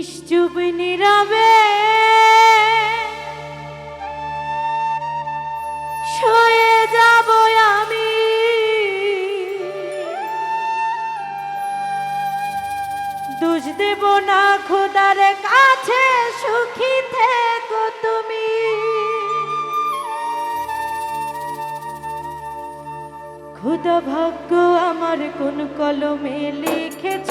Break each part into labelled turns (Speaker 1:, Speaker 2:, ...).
Speaker 1: নিশ্চুপ নীরবে। সয়ে যাব আমি। দোষ দেব না খোদার কাছে, সুখী থেকো তুমি। খুদা ভাগ্য, আমার কোন কলমে লিখেছ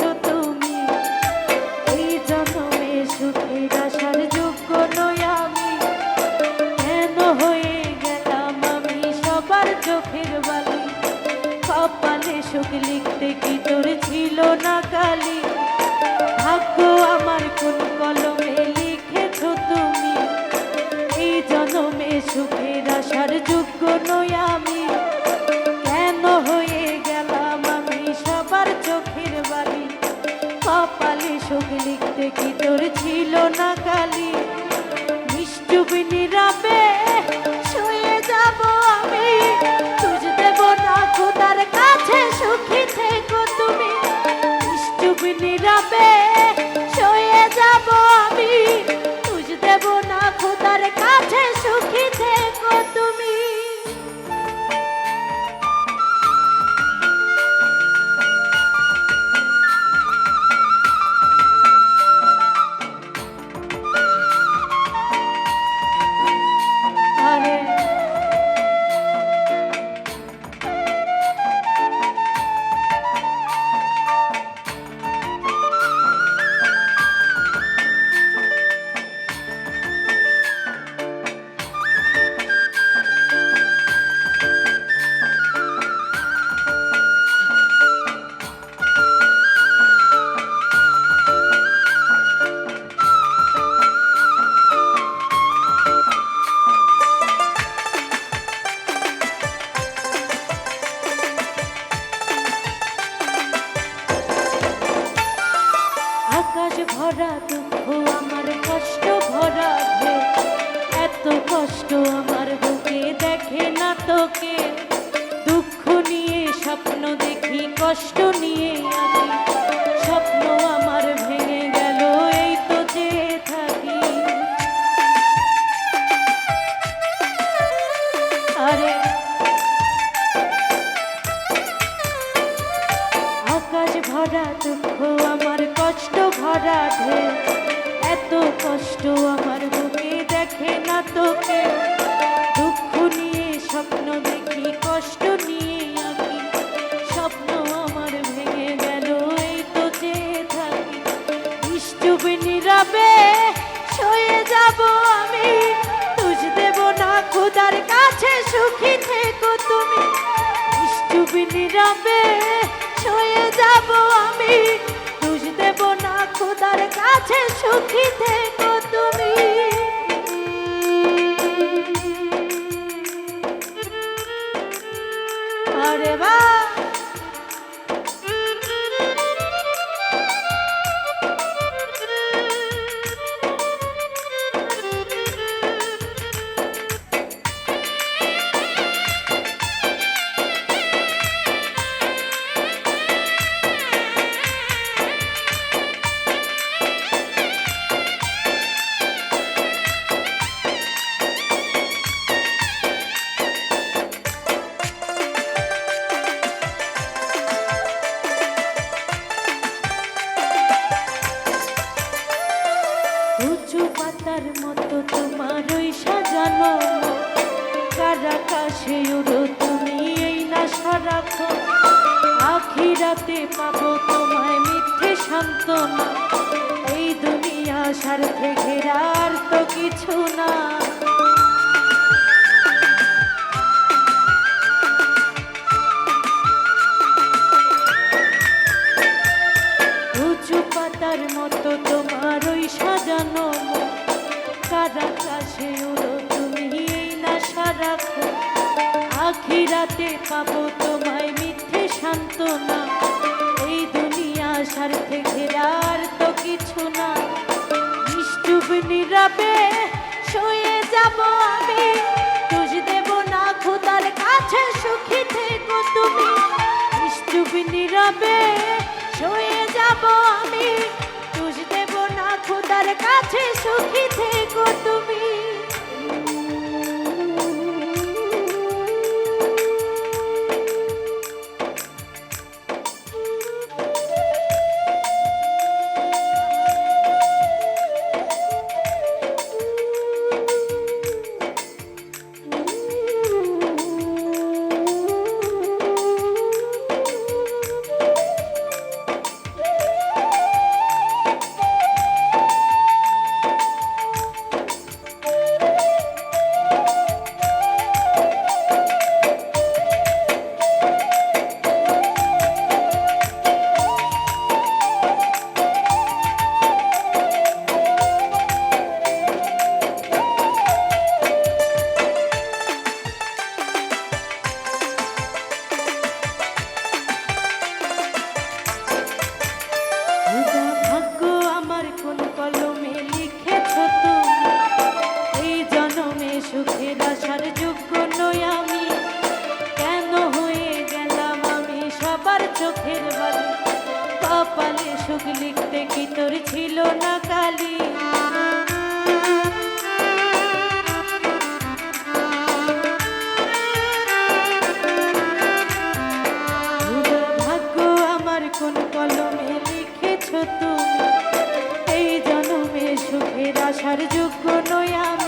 Speaker 1: সুখ লিখতে কি তোর ছিল না কালি? ভাগ্য আমার কোন কলমে লিখেছ তুমি? এই জন্মে সুখের আসার যোগ্য নই আমি। কষ্ট নিয়ে আমি, স্বপ্ন আমার ভেঙে তো থাকি। ভরা দুঃখ আমার, কষ্ট ভরা এত কষ্ট আমার বুকে দেখে না তোকে। সুখী থেকো তুমি। নিরাবে ছয়ে যাব উড়ো তুমি এই নাশা রাখো। আখি রাতে পাবো তোমায় মিথ্যে সান্ত্বনা। এই দুনিয়া স্বার্থে ঘেরার তো কিছু না। আখিরাতে পাবো তোমায় মিথ্যে সান্ত্বনা। এই দুনিয়া স্বার্থে ঘেরার তো কিছু না। নিষ্ঠুপ নীরবে শুয়ে যাব আমি। তুজ দেব না খোদার কাছে সুখী থেকো তুমি। নিষ্ঠুপ নীরবে শুয়ে যাব আমি। তুজ দেব না খোদার কাছে সুখী থেকো তুমি। তোর ছিল না কালি। ভাগ্য আমার কোন কলমে এই যোগ্য নয়া